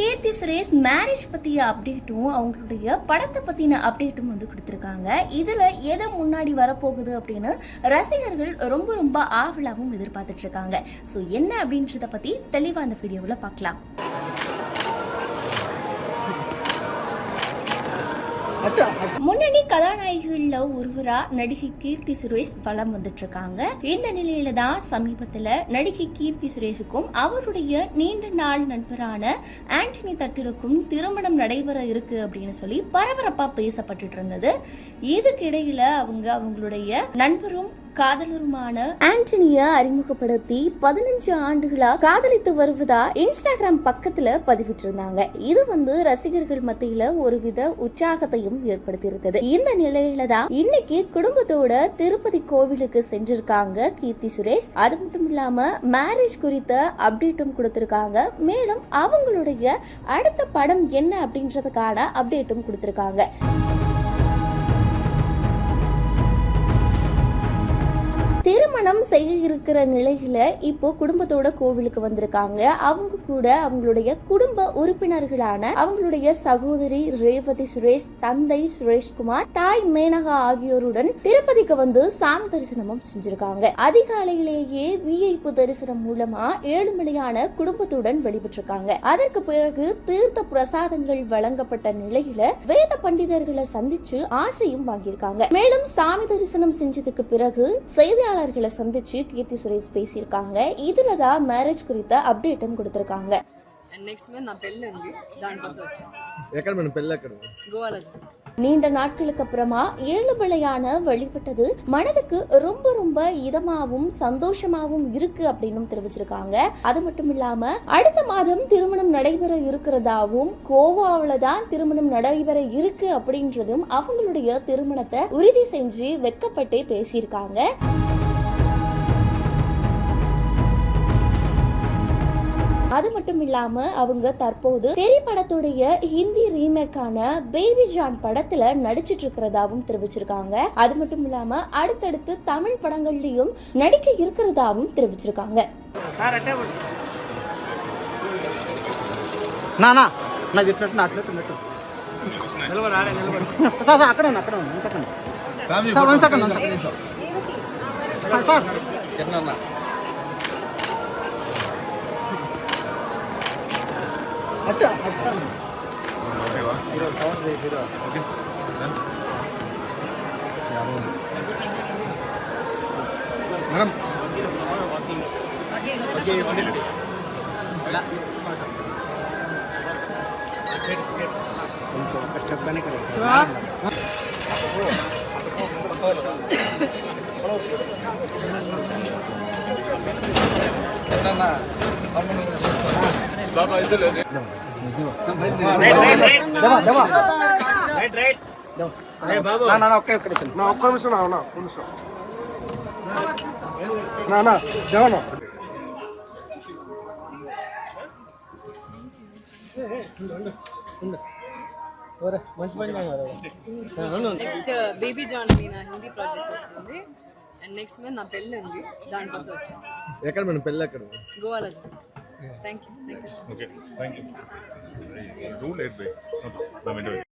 Keerthy Suresh marriage பற்றிய அப்டேட்டும் அவங்களுடைய படத்தை பற்றின அப்டேட்டும் வந்து கொடுத்துருக்காங்க. இதில் எதை முன்னாடி வரப்போகுது அப்படின்னு ரசிகர்கள் ரொம்ப ரொம்ப ஆவலாவும் எதிர்பார்த்துட்ருக்காங்க ஸோ என்ன அப்படின்றத பற்றி தெளிவாக அந்த வீடியோவில் பார்க்கலாம். முன்னணி கதாநாயகிகள்ல ஒருவரா நடிகை கீர்த்தி சுரேஷ் வலம் வந்துட்டு இருக்காங்க இந்த நிலையில தான் சமீபத்துல நடிகை கீர்த்தி சுரேஷுக்கும் அவருடைய நீண்ட நாள் நண்பரான ஆண்டனி தட்டிலுக்கும் திருமணம் நடைபெற இருக்கு அப்படின்னு சொல்லி பரபரப்பா பேசப்பட்டுட்டு இருந்தது. இதுக்கிடையில அவங்க அவங்களுடைய நண்பரும் காதலருமான ஆண்டனிய அறிமுகப்படுத்தி பதினஞ்சு ஆண்டுகளா காதலித்து வருவதா இன்ஸ்டாகிராம் பக்கத்துல பதிவிட்டிருந்தாங்க. இது வந்து ரசிகர்கள் மத்தியில ஒருவித உற்சாகத்தையும் ஏற்படுத்தியிருந்தது. இந்த நிலையில தான் இன்னைக்கு குடும்பத்தோட திருப்பதி கோவிலுக்கு சென்றிருக்காங்க கீர்த்தி சுரேஷ். அது மட்டும் இல்லாம மேரேஜ் குறித்த அப்டேட்டும் கொடுத்திருக்காங்க. மேலும் அவங்களுடைய அடுத்த படம் என்ன அப்படின்றதுக்கான அப்டேட்டும் கொடுத்திருக்காங்க. திருமணம் செய்ய இருக்கிற நிலையில இப்போ குடும்பத்தோட கோவிலுக்கு வந்திருக்காங்க. அவங்க கூட அவங்களுடைய குடும்ப உறுப்பினர்களான அவங்களுடைய சகோதரி ரேவதி சுரேஷ் தந்தை சுரேஷ்குமார் தாய் மேனகா ஆகியோருடன் திருப்பதிக்கு வந்து சாமி தரிசனமும் செஞ்சிருக்காங்க. அதிகாலையிலேயே விஐபி தரிசனம் மூலமா ஏழுமலையான குடும்பத்துடன் வெளிப்பட்டிருக்காங்க. அதற்கு பிறகு தீர்த்த பிரசாதங்கள் வழங்கப்பட்ட நிலையில வேத பண்டிதர்களை சந்திச்சு ஆசையும் வாங்கியிருக்காங்க. மேலும் சாமி தரிசனம் செஞ்சதுக்கு பிறகு செய்தியாளர்களை சந்திச்சு கீர்த்தி சுரேஷ் பேசியிருக்காங்க இதுல தான் மேரேஜ் குறித்த அப்டேட்டும் கொடுத்திருக்காங்க అండ్ నెక్స్ట్ మీద నా పెళ్ళి ఉంది దానికోసం వచ్చాను ఎక్కడ మేడం పెళ్ళి ఎక్కడ గోవాలో జరిగింది. நீண்ட நாட்களுக்கு அப்புறமா ஏழுமலையான வழிபட்டது மனதுக்கு ரொம்ப ரொம்ப இதமாவும் சந்தோஷமாவும் இருக்கு அப்படின்னு தெரிவிச்சிருக்காங்க அது மட்டும் இல்லாம அடுத்த மாதம் திருமணம் நடைபெற இருக்கிறதாவும் கோவாவில தான் திருமணம் நடைபெற இருக்கு அப்படின்றதும் அவங்களுடைய திருமணத்தை உறுதி செஞ்சு வெக்கப்பட்டு பேசியிருக்காங்க அது மட்டும் இல்லாம அவங்க தற்போது தெரி படத்துடைய ஹிந்தி ரீமேக்கான பேபி ஜான் படத்துல நடிச்சிட்டு இருக்கிறதாவும் தெரிவிச்சிருக்காங்க அது மட்டும் இல்லாம அடுத்தடுத்து தமிழ் படங்கள்லயும் நடிக்க இருக்கிறதாவும் தெரிவிச்சிருக்காங்க నా నా నాకు ఇట్లా నా అట్లా ఉన్నట్టు సార్ సార్ అక్కడే ఉన్నా, అక్కడే ఉన్నా. One second sir one second one second sir sir ఎన్న అట్ట బాబా ఒక్క నిమిషం నా ఒక్క నిమిషం నా ఒక్క నిమిషం నా నా దేవనా నెక్స్ట్ బేబీ జాన్ నా హిందీ ప్రాజెక్ట్ వస్తుంది. అండ్ నెక్స్ట్ మీద నా పెళ్ళి ఉంది. దానికోసం వచ్చాను. ఎక్కడ మేడం పెళ్ళి ఎక్కడ? గోవాలో Thank you. Thank you. Okay, thank you. Too late, bye. No, no, it.